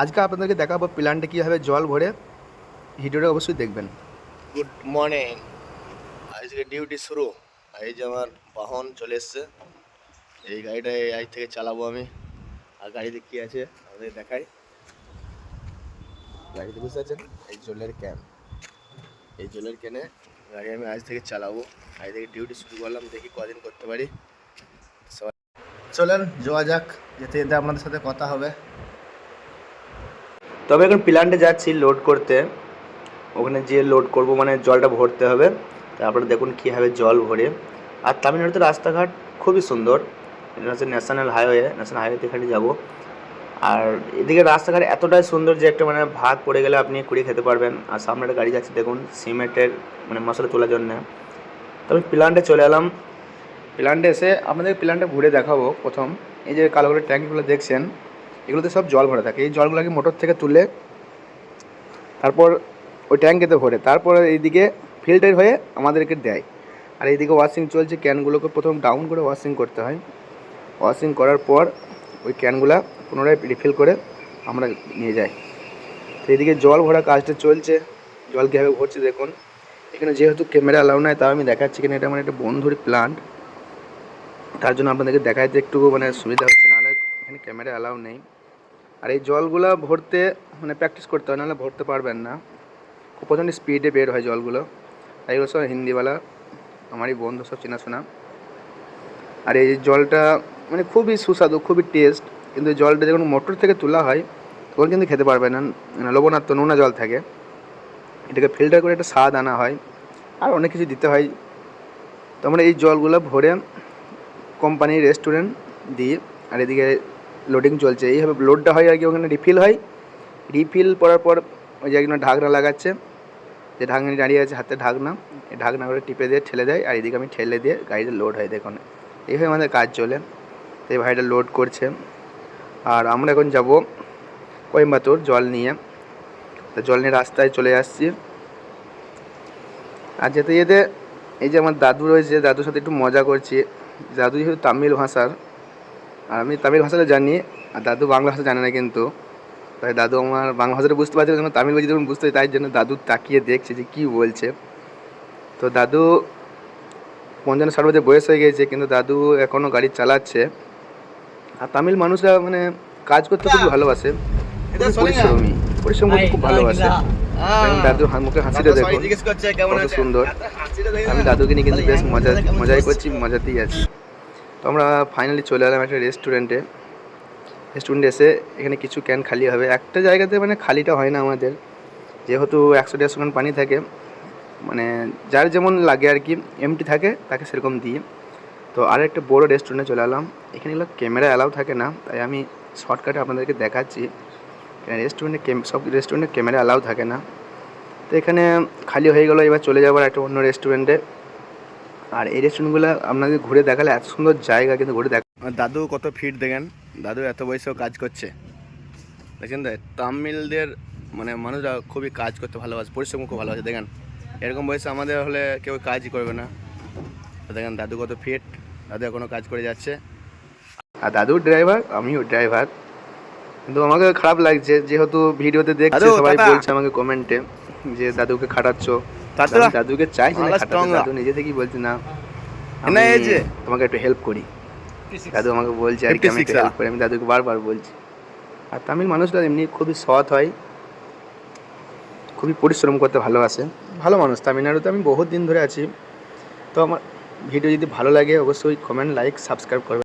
আজকে আপনাদেরকে দেখাবো প্ল্যান্টে কীভাবে জল ভরে ভিডিওটা অবশ্যই দেখবেন। গুড মর্নিং আজকে ডিউটি শুরু। এই যে আমার বাহন চলে এসছে। এই গাড়িটা আজ থেকে চালাবো আমি। আর গাড়িতে কী আছে আমাদের দেখাই। গাড়িতে বুঝতে পারছেন? এই জলের ক্যান এই জলের ক্যানে গাড়ি আমি আজ থেকে চালাবো। আজ থেকে ডিউটি শুরু করলাম। দেখি কদিন করতে পারি। চলেন, যাওয়া যাক। যেতে যেতে আপনাদের সাথে কথা হবে। তবে এখন প্ল্যান্টে যাচ্ছি লোড করতে। ওখানে যে লোড করব মানে জলটা ভরতে হবে। তারপরে দেখুন কীভাবে জল ভরে। আর তামিলনাড়ুতে রাস্তাঘাট খুবই সুন্দর। এটা হচ্ছে ন্যাশনাল হাইওয়ে ন্যাশনাল হাইওয়েতে এখানে যাব। আর এদিকে রাস্তাঘাট এতটাই সুন্দর যে একটা মানে ভাত পড়ে গেলে আপনি কুড়িয়ে খেতে পারবেন। আর সামনে একটা গাড়ি যাচ্ছে, দেখুন সিমেন্টের মানে মশলা তোলার জন্য। তবে প্ল্যান্টে চলে এলাম। প্ল্যান্টে এসে আপনাদের প্ল্যান্টে ঘুরে দেখাবো প্রথম। এই যে কালো কালো ট্যাঙ্কিগুলো দেখছেন এগুলোতে সব জল ভরা থাকে। এই জলগুলোকে মোটর থেকে তুলে তারপর ওই ট্যাঙ্কেতে ভরে, তারপর এইদিকে ফিল্টার হয়ে আমাদেরকে দেয়। আর এইদিকে ওয়াশিং চলছে, ক্যানগুলোকে প্রথম ডাউন করে ওয়াশিং করতে হয়। ওয়াশিং করার পর ওই ক্যানগুলা পুনরায় রিফিল করে আমরা নিয়ে যাই। তো এইদিকে জল ভরা কাজটা চলছে, জল কীভাবে ভরছে দেখুন। এখানে যেহেতু ক্যামেরা অ্যালাউ নাই, তাও আমি দেখাচ্ছি কিনা, এটা আমার একটা বন্ধুর প্লান্ট তার জন্য আপনাদেরকে দেখাইতে একটু মানে সুবিধা হচ্ছে, নাহলে এখানে ক্যামেরা অ্যালাউ নেই। আর এই জলগুলো ভরতে মানে প্র্যাকটিস করতে হয়, নাহলে ভরতে পারবেন না। খুব প্রচণ্ড স্পিডে বের হয় জলগুলো। আর সব হিন্দিওয়ালা, আমারই বন্ধু, সব চেনাশোনা। আর এই জলটা মানে খুবই সুস্বাদু, খুবই টেস্ট কিন্তু জলটা যখন মোটর থেকে তোলা হয়, তখন কিন্তু খেতে পারবে না মানে লবণাক্ত নোনা জল থাকে। এটাকে ফিল্টার করে একটা স্বাদ আনা হয়। আর অনেক কিছু দিতে হয়। তো আমরা এই জলগুলো ভরে কোম্পানি রেস্টুরেন্ট দিই আর এদিকে লোডিং চলছে। এইভাবে লোডটা হয় আর কি, ওখানে রিফিল হয়। রিফিল করার পর ওই যে একজন ঢাকনা লাগাচ্ছে। যে ঢাকনি দাঁড়িয়ে আছে, হাতে ঢাকনা। এই ঢাকনা করে টিপে দিয়ে ঠেলে দেয়, আর এদিকে আমি ঠেলে দিয়ে গাড়িতে লোড হয়, দেখুন। এইভাবে আমাদের কাজ চলে। তো এই ভাইটা লোড করছে। আর আমরা এখন যাব কোয়েম্বাতুর জল নিয়ে। তো জল নিয়ে রাস্তায় চলে আসছি। আর যেতে যেতে এই যে আমার দাদু রয়েছে, দাদুর সাথে একটু মজা করছি। দাদু যেহেতু তামিল ভাষার আর আমি তামিল ভাষাটা জানি আর দাদু বাংলা ভাষা জানে না কিন্তু। তাই দাদু আমার বাংলা ভাষাটা বুঝতে পারছে যখন তামিল বলছি তখন বুঝতে তাই জন্য দাদু তাকিয়ে দেখছে যে কী বলছে। তো দাদু পঞ্চান্ন ষাট বছর বয়স হয়ে গেছে কিন্তু দাদু এখনও গাড়ি চালাচ্ছে। আর তামিল মানুষরা মানে কাজ করতে খুবই ভালোবাসে। পরিশ্রমী পরিশ্রম করতে খুব ভালোবাসে। দাদুর মুখে হাসিটা দেখুন জিজ্ঞেস করছে কেমন কত সুন্দর। দেখে আমি দাদুকে নিয়ে কিন্তু বেশ মজা মজাই করছি মজাতেই আছি। তো আমরা ফাইনালি চলে এলাম একটা রেস্টুরেন্টে রেস্টুরেন্টে এসে এখানে কিছু ক্যান খালি হবে। একটা জায়গাতে মানে খালিটা হয় না আমাদের। যেহেতু একশো, দেড়শো ক্যান পানি থাকে মানে যার যেমন লাগে আর কি এমটি থাকে, তাকে সেরকম দিই। তো আর একটা বড় রেস্টুরেন্টে চলে এলাম। এখানে এগুলো ক্যামেরা অ্যালাউ থাকে না, তাই আমি শর্টকাটে আপনাদেরকে দেখাচ্ছি। রেস্টুরেন্টে সব রেস্টুরেন্টে ক্যামেরা অ্যালাউ থাকে না। তো এখানে খালি হয়ে গেলো, এবার চলে যাবার একটা অন্য রেস্টুরেন্টে আর এই রেস্টুরেন্টগুলো আপনাদের ঘুরে দেখালে এত সুন্দর জায়গা কিন্তু ঘুরে দেখ দাদু কত ফিট দেখেন। দাদু এত বয়সেও কাজ করছে। দেখছেন তো? তামিলদের মানে মানুষরা খুবই কাজ করতে ভালোবাসে পরিশ্রম খুব ভালোবাসে দেখেন। এরকম বয়সে আমাদের হলে কেউ কাজই করবে না। দেখেন দাদু কত ফিট দাদু এখনও কাজ করে যাচ্ছে। আর দাদু ড্রাইভার আমিও ড্রাইভার কিন্তু আমাকে খারাপ লাগছে যেহেতু ভিডিওতে দেখছে সবাই বলছে আমাকে কমেন্টে যে দাদুকে খাটাচ্ছ। দাদুকে চাইছি না দাদু নিজে থেকেই বলছে না না, আমি এই যে। তোমাকে একটু হেল্প করি। দাদু আমাকে বলছে আর কি আমি 56 হেল্প করি? আমি দাদুকে বারবার বলছি। আর তামিল মানুষরা এমনি খুবই সৎ হয়। খুবই পরিশ্রম করতে ভালোবাসে। ভালো মানুষ। তামিলনাড়ুতে আমি বহুত দিন ধরে আছি। তো আমার ভিডিও যদি ভালো লাগে অবশ্যই কমেন্ট লাইক সাবস্ক্রাইব করবে।